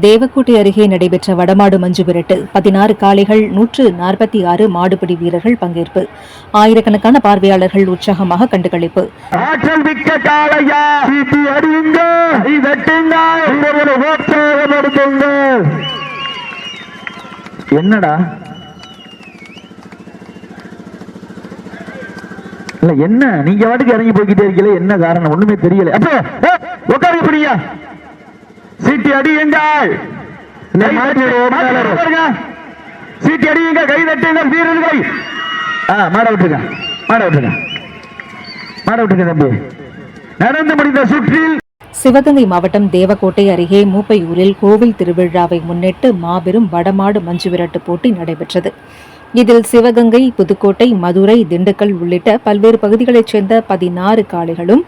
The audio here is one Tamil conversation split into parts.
தேவக்கோட்டை அருகே நடைபெற்ற வடமாடு மஞ்சு விரட்டு பதினாறு காளைகள் நூற்று நாற்பத்தி ஆறு மாடுபிடி வீரர்கள் பங்கேற்பு. ஆயிரக்கணக்கான பார்வையாளர்கள் உற்சாகமாக கண்டுகளிப்பு. என்னடா? இல்ல என்ன? நீங்க வாட்டுக்கு இறங்கி போய்கிட்டே இருக்கீங்களே என்ன காரணம்? ஒண்ணுமே தெரியல. அப்போ உட்காரு சீட்டி அடியுங்கள். சீட்டி அடியுங்க கை தட்டுங்கள் வீரர்கள் ஆ மாட விட்டுருங்க. மாட விட்டுருங்க. மாட விட்டுருங்க தம்பி. நடந்து முடிந்த சுற்றில் சிவகங்கை மாவட்டம் தேவக்கோட்டை அருகே மூப்பையூரில் கோவில் திருவிழாவை முன்னிட்டு மாபெரும் வடமாடு மஞ்சு விரட்டு போட்டி நடைபெற்றது. இதில் சிவகங்கை புதுக்கோட்டை மதுரை திண்டுக்கல் உள்ளிட்ட பல்வேறு பகுதிகளைச் சேர்ந்த பதினாறு காளைகளும்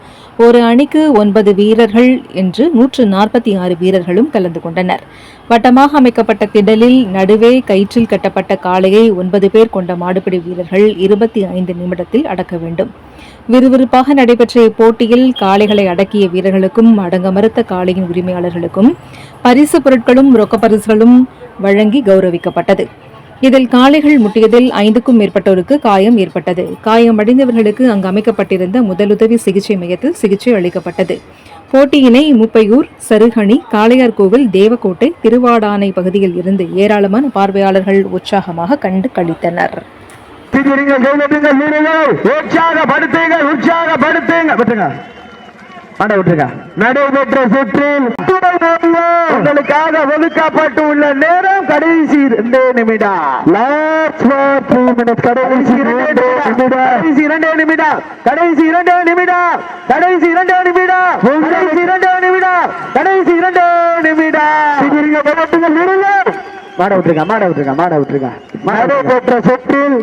ஒரு அணிக்கு ஒன்பது வீரர்கள் என்று நூற்று நாற்பத்தி ஆறு வீரர்களும் கலந்து கொண்டனர். வட்டமாக அமைக்கப்பட்ட திடலில் நடுவே கயிற்றில் கட்டப்பட்ட காளையை ஒன்பது பேர் கொண்ட மாடுபிடி வீரர்கள் இருபத்தி ஐந்து நிமிடத்தில் அடக்க வேண்டும். விறுவிறுப்பாக நடைபெற்ற இப்போட்டியில் காளைகளை அடக்கிய வீரர்களுக்கும் அடங்க மறுத்த காளையின் உரிமையாளர்களுக்கும் பரிசு பொருட்களும் ரொக்க பரிசுகளும் வழங்கி கௌரவிக்கப்பட்டது. இதில் காளைகள் முட்டியதில் ஐந்துக்கும் மேற்பட்டோருக்கு காயம் ஏற்பட்டது. காயமடைந்தவர்களுக்கு அங்கு அமைக்கப்பட்டிருந்த முதலுதவி சிகிச்சை மையத்தில் சிகிச்சை அளிக்கப்பட்டது. போட்டியினை முப்பையூர் சருகணி காளையார்கோவில் தேவக்கோட்டை திருவாடானை பகுதியில் இருந்து ஏராளமான பார்வையாளர்கள் உற்சாகமாக கண்டு கழித்தனர் உற்சாகப்படுத்துங்க உற்சாகப்படுத்துங்க விட்டுங்க விட்டுருங்க. நடைபெற்ற சுற்றில் உங்களுக்காக ஒதுக்கப்பட்டு உள்ள நேரம் கடைசி ரெண்டு நிமிடம். கடைசி இரண்டு கடைசி இரண்டு நிமிடம். கடைசி இரண்டு நிமிடம். கடைசி இரண்டு நிமிடம். கடைசி இரண்டு நிமிடம். கடைசி இரண்டு நிமிடம். மாட விட்டுருங்க மாட விட்டுருங்க மாட விட்டுருங்க. நடைபெற்ற சுற்றில்